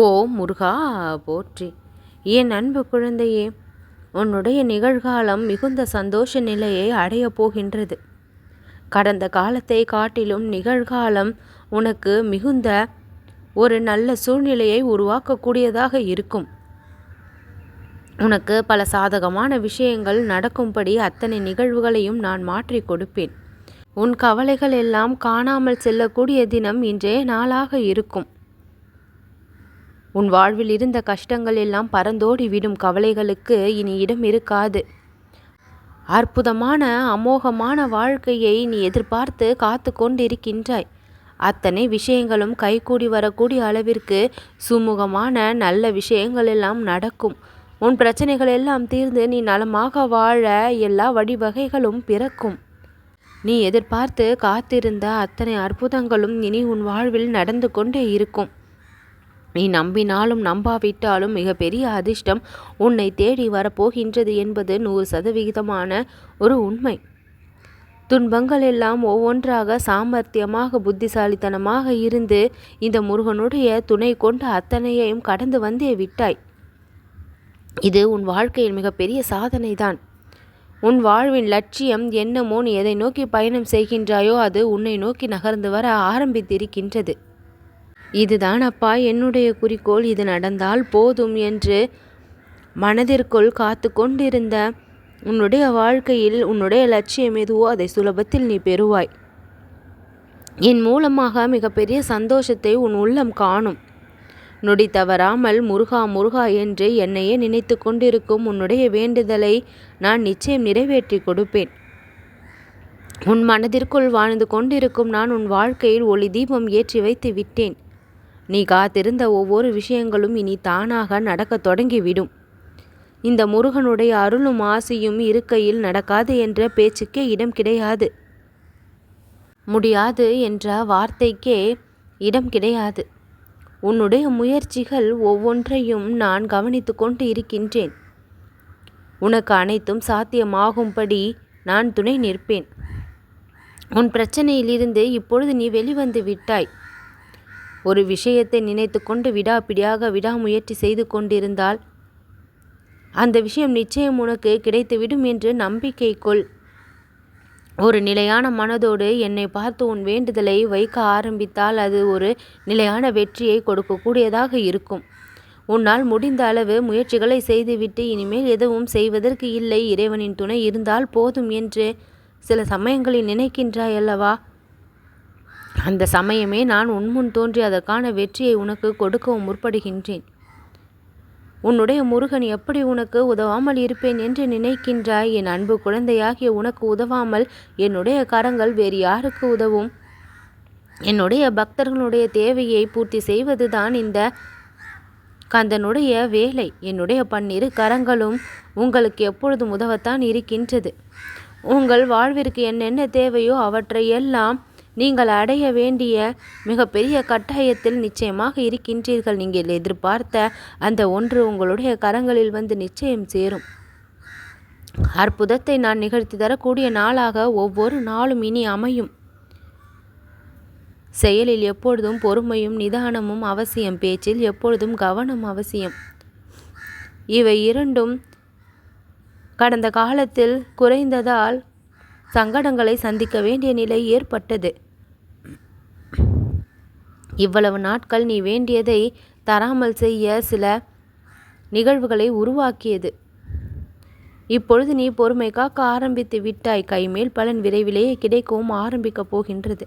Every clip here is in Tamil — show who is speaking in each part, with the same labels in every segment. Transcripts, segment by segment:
Speaker 1: ஓ முருகா போற்றி. என் அன்பு குழந்தையே உன்னுடைய நிகழ்காலம் மிகுந்த சந்தோஷ நிலையை அடையப் போகின்றது. கடந்த காலத்தை காட்டிலும் நிகழ்காலம் உனக்கு மிகுந்த ஒரு நல்ல சூழ்நிலையை உருவாக்கக்கூடியதாக இருக்கும். உனக்கு பல சாதகமான விஷயங்கள் நடக்கும்படி அத்தனை நிகழ்வுகளையும் நான் மாற்றி கொடுப்பேன். உன் கவலைகள் எல்லாம் காணாமல் செல்லக்கூடிய தினம் இன்றைய நாளாக இருக்கும். உன் வாழ்வில் இருந்த கஷ்டங்கள் எல்லாம் பறந்தோடி விடும் கவலைகளுக்கு இனி இடம் இருக்காது. அற்புதமான அமோகமான வாழ்க்கையை நீ எதிர்பார்த்து காத்து கொண்டிருக்கின்றாய். அத்தனை விஷயங்களும் கைகூடி வரக்கூடிய அளவிற்கு சுமூகமான நல்ல விஷயங்கள் எல்லாம் நடக்கும். உன் பிரச்சனைகள் எல்லாம் தீர்ந்து நீ நலமாக வாழ எல்லா வழிவகைகளும் பிறக்கும். நீ எதிர்பார்த்து காத்திருந்த அத்தனை அற்புதங்களும் இனி உன் வாழ்வில் நடந்து கொண்டே இருக்கும். நீ நம்பினாலும் நம்பாவிட்டாலும் மிகப்பெரிய அதிர்ஷ்டம் உன்னை தேடி வரப்போகின்றது என்பது நூறு சதவிகிதமான ஒரு உண்மை. துன்பங்கள் எல்லாம் ஒவ்வொன்றாக சாமர்த்தியமாக புத்திசாலித்தனமாக இருந்து இந்த முருகனுடைய துணை கொண்டு அத்தனையையும் கடந்து வந்தே விட்டாய். இது உன் வாழ்க்கையில் மிகப்பெரிய சாதனை தான் உன் வாழ்வின் லட்சியம் என்னமோ நீ எதை நோக்கி பயணம் செய்கின்றாயோ அது உன்னை நோக்கி நகர்ந்து வர ஆரம்பித்திருக்கின்றது. இதுதான் அப்பா என்னுடைய குறிக்கோள். இது நடந்தால் போதும் என்று மனதிற்குள் காத்து கொண்டிருந்த உன்னுடைய வாழ்க்கையில் உன்னுடைய லட்சியம் எதுவோ அதை சுலபத்தில் நீ பெறுவாய். என் மூலமாக மிகப்பெரிய சந்தோஷத்தை உன் உள்ளம் காணும். நொடி தவறாமல் முருகா முருகா என்று என்னையே நினைத்து கொண்டிருக்கும் உன்னுடைய வேண்டுதலை நான் நிச்சயம் நிறைவேற்றி கொடுப்பேன். உன் மனதிற்குள் வாழ்ந்து கொண்டிருக்கும் நான் உன் வாழ்க்கையில் ஒளி தீபம் ஏற்றி வைத்து விட்டேன். நீ காத்திருந்த ஒவ்வொரு விஷயங்களும் இனி தானாக நடக்கத் தொடங்கிவிடும். இந்த முருகனுடைய அருளும் ஆசையும் இருக்கையில் நடக்காது என்ற பேச்சுக்கே இடம் கிடையாது. முடியாது என்ற வார்த்தைக்கே இடம் கிடையாது. உன்னுடைய முயற்சிகள் ஒவ்வொன்றையும் நான் கவனித்து கொண்டு இருக்கின்றேன். உனக்கு அனைத்தும் சாத்தியமாகும்படி நான் துணை நிற்பேன். உன் பிரச்சனையிலிருந்து இப்பொழுது நீ வெளிவந்து விட்டாய். ஒரு விஷயத்தை நினைத்து கொண்டு விடாப்பிடியாக விடாமுயற்சி செய்து கொண்டிருந்தால் அந்த விஷயம் நிச்சயம் உனக்கு கிடைத்துவிடும் என்று நம்பிக்கை கொள். ஒரு நிலையான மனதோடு என்னை பார்த்து உன் வேண்டுதலை வைக்க ஆரம்பித்தால் அது ஒரு நிலையான வெற்றியை கொடுக்கக்கூடியதாக இருக்கும். உன்னால் முடிந்த அளவு முயற்சிகளை செய்துவிட்டு இனிமேல் எதுவும் செய்வதற்கு இல்லை. இறைவனின் துணை இருந்தால் போதும் என்று சில சமயங்களில் நினைக்கின்றாய் அல்லவா? அந்த சமயமே நான் உன்முன் தோன்றி அதற்கான வெற்றியை உனக்கு கொடுக்கவும் முற்படுகின்றேன். உன்னுடைய முருகன் எப்படி உனக்கு உதவாமல் இருப்பேன் என்று நினைக்கின்றாய்? என் அன்பு குழந்தையாகிய உனக்கு உதவாமல் என்னுடைய கரங்கள் வேறு யாருக்கு உதவும்? என்னுடைய பக்தர்களுடைய தேவையை பூர்த்தி செய்வதுதான் இந்த கந்தனுடைய வேலை. என்னுடைய பன்னிரு கரங்களும் உங்களுக்கு எப்பொழுதும் உதவத்தான் இருக்கின்றது. உங்கள் வாழ்விற்கு என்னென்ன தேவையோ அவற்றை எல்லாம் நீங்கள் அடைய வேண்டிய மிகப்பெரிய கட்டாயத்தில் நிச்சயமாக இருக்கின்றீர்கள். நீங்கள் எதிர்பார்த்த அந்த ஒன்று உங்களுடைய கரங்களில் வந்து நிச்சயம் சேரும். அற்புதத்தை நான் நிகழ்த்தி தரக்கூடிய நாளாக ஒவ்வொரு நாளும் இனி அமையும். செயலில் எப்பொழுதும் பொறுமையும் நிதானமும் அவசியம். பேச்சில் எப்பொழுதும் கவனம் அவசியம். இவை இரண்டும் கடந்த காலத்தில் குறைந்ததால் சங்கடங்களை சந்திக்க வேண்டிய நிலை ஏற்பட்டது. இவ்வளவு நாட்கள் நீ வேண்டியதை தராமல் செய்ய சில நிகழ்வுகளை உருவாக்கியது. இப்பொழுது நீ பொறுமை காக்க ஆரம்பித்து விட்டாய். கைமேல் பலன் விரைவிலேயே கிடைக்கவும் ஆரம்பிக்கப் போகின்றது.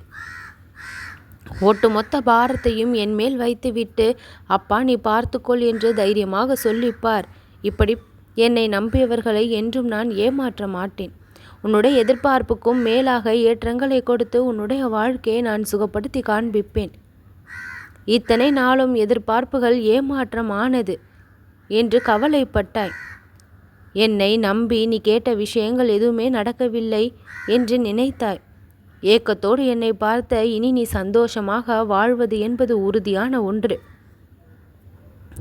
Speaker 1: ஒட்டுமொத்த பாரத்தையும் என் மேல் வைத்துவிட்டு அப்பா நீ பார்த்துக்கொள் என்று தைரியமாக சொல்லிப்பார். இப்படி என்னை நம்பியவர்களை என்றும் நான் ஏமாற்ற மாட்டேன். உன்னுடைய எதிர்பார்ப்புக்கும் மேலாக ஏற்றங்களை கொடுத்து உன்னுடைய வாழ்க்கையை நான் சுகப்படுத்தி காண்பிப்பேன். இத்தனை நாளும் எதிர்பார்ப்புகள் ஏமாற்றம் ஆனது என்று கவலைப்பட்டாய். என்னை நம்பி நீ கேட்ட விஷயங்கள் எதுவுமே நடக்கவில்லை என்று நினைத்தாய். ஏக்கத்தோடு என்னை பார்த்த இனி நீ சந்தோஷமாக வாழ்வது என்பது உறுதியான ஒன்று.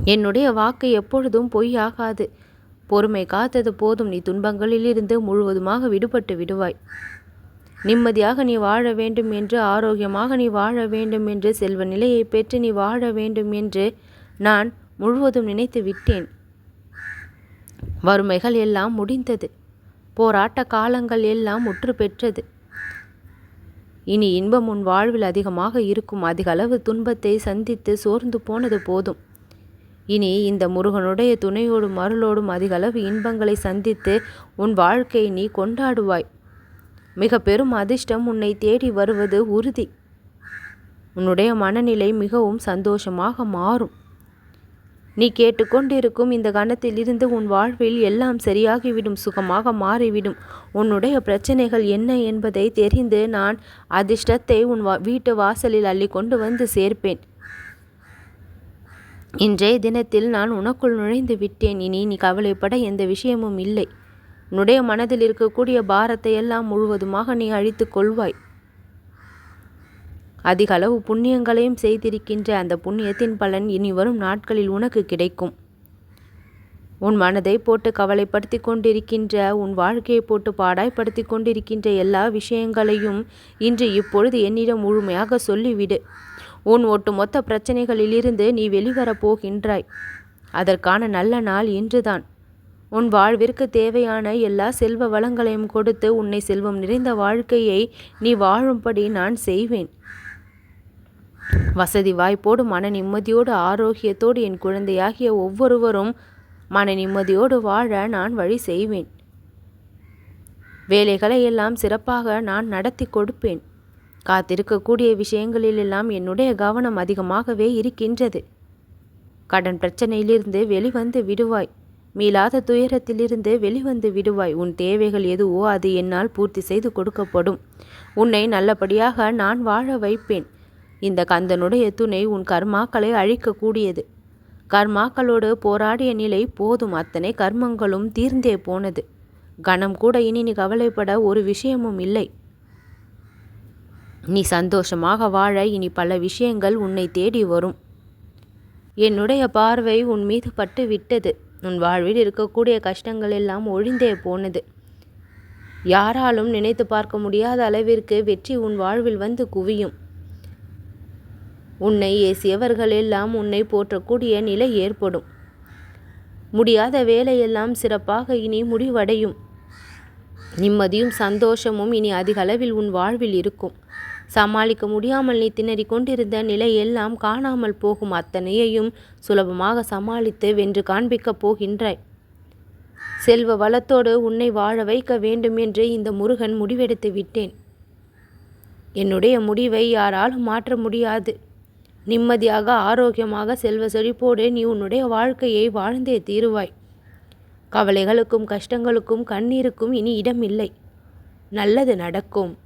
Speaker 1: என்னுடைய வாக்கு எப்பொழுதும் பொய்யாகாது. பொறுமை காத்தது போதும் நீ துன்பங்களிலிருந்து முழுவதுமாக விடுபட்டு விடுவாய். நிம்மதியாக நீ வாழ வேண்டும் என்று ஆரோக்கியமாக நீ வாழ வேண்டும் என்று செல்வ நிலையை பெற்று நீ வாழ வேண்டும் என்று நான் முழுவதும் நினைத்து விட்டேன். வறுமைகள் எல்லாம் முடிந்தது. போராட்ட காலங்கள் எல்லாம் முற்று பெற்றது. இனி இன்பம் உன் வாழ்வில் அதிகமாக இருக்கும். அதிக அளவு துன்பத்தை சந்தித்து சோர்ந்து போனது போதும். இனி இந்த முருகனுடைய துணையோடும் அருளோடும் அதிகளவு இன்பங்களை சந்தித்து உன் வாழ்க்கையை நீ கொண்டாடுவாய். மிக பெரும் அதிர்ஷ்டம் உன்னை தேடி வருவது உறுதி. உன்னுடைய மனநிலை மிகவும் சந்தோஷமாக மாறும். நீ கேட்டுக்கொண்டிருக்கும் இந்த கணத்தில் இருந்து உன் வாழ்வில் எல்லாம் சரியாகிவிடும் சுகமாக மாறிவிடும். உன்னுடைய பிரச்சனைகள் என்ன என்பதை தெரிந்து நான் அதிர்ஷ்டத்தை உன் வீட்டு வாசலில் அள்ளி கொண்டு வந்து சேர்ப்பேன். இன்றைய தினத்தில் நான் உனக்குள் நுழைந்து விட்டேன். இனி நீ கவலைப்பட எந்த விஷயமும் இல்லை. உன்னுடைய மனதில் இருக்கக்கூடிய பாரத்தை எல்லாம் முழுவதுமாக நீ அழித்து கொள்வாய். அதிக அளவு புண்ணியங்களையும் செய்திருக்கின்ற அந்த புண்ணியத்தின் பலன் இனி வரும் நாட்களில் உனக்கு கிடைக்கும். உன் மனதை போட்டு கவலைப்படுத்தி கொண்டிருக்கின்ற உன் வாழ்க்கையை போட்டு பாடாய்ப்படுத்தி கொண்டிருக்கின்ற எல்லா விஷயங்களையும் இன்று இப்பொழுது என்னிடம் முழுமையாக சொல்லிவிடு. உன் ஒட்டுமொத்த பிரச்சனைகளிலிருந்து நீ வெளிவரப் போகின்றாய். அதற்கான நல்ல நாள் இன்றுதான். உன் வாழ்விற்கு தேவையான எல்லா செல்வ வளங்களையும் கொடுத்து உன்னை செல்வம் நிறைந்த வாழ்க்கையை நீ வாழும்படி நான் செய்வேன். வசதி வாய்ப்போடு மன நிம்மதியோடு ஆரோக்கியத்தோடு என் குழந்தையாகிய ஒவ்வொருவரும் மன நிம்மதியோடு வாழ நான் வழி செய்வேன். வேலைகளை எல்லாம் சிறப்பாக நான் நடத்தி கொடுப்பேன். காத்திருக்கக்கூடிய விஷயங்களிலெல்லாம் என்னுடைய கவனம் அதிகமாகவே இருக்கின்றது. கடன் பிரச்சனையிலிருந்து வெளிவந்து விடுவாய். மீளாத துயரத்திலிருந்து வெளிவந்து விடுவாய். உன் தேவைகள் எதுவோ அது என்னால் பூர்த்தி செய்து கொடுக்கப்படும். உன்னை நல்லபடியாக நான் வாழ வைப்பேன். இந்த கந்தனுடைய துணை உன் கர்மாக்களை அழிக்கக்கூடியது. கர்மாக்களோடு போராடிய நிலை போதும். அத்தனை கர்மங்களும் தீர்ந்தே போனது. கணம் கூட இனி நீ கவலைப்பட ஒரு விஷயமும் இல்லை. நீ சந்தோஷமாக வாழ இனி பல விஷயங்கள் உன்னை தேடி வரும். என்னுடைய பார்வை உன் மீது பட்டு விட்டது உன் வாழ்வில் இருக்கக்கூடிய கஷ்டங்கள் எல்லாம் ஒழிந்தே போனது. யாராலும் நினைத்து பார்க்க முடியாத அளவிற்கு வெற்றி உன் வாழ்வில் வந்து குவியும். உன்னை ஏசியவர்கள் எல்லாம் உன்னை போற்றக்கூடிய நிலை ஏற்படும். முடியாத வேலையெல்லாம் சிறப்பாக இனி முடிவடையும். நிம்மதியும் சந்தோஷமும் இனி அதிகளவில் உன் வாழ்வில் இருக்கும். சமாளிக்க முடியாமல் நீ திணறிக் கொண்டிருந்த நிலையெல்லாம் காணாமல் போகும் அத்தனையையும் சுலபமாக சமாளித்து வென்று காண்பிக்கப் போகின்றாய். செல்வ வளத்தோடு உன்னை வாழ வைக்க வேண்டும் என்று இந்த முருகன் முடிவெடுத்து விட்டேன். என்னுடைய முடிவை யாராலும் மாற்ற முடியாது. நிம்மதியாக ஆரோக்கியமாக செல்வ செழிப்போடு நீ உன்னுடைய வாழ்க்கையை வாழ்ந்தே தீருவாய். கவலைகளுக்கும் கஷ்டங்களுக்கும் கண்ணீருக்கும் இனி இடமில்லை. நல்லது நடக்கும்.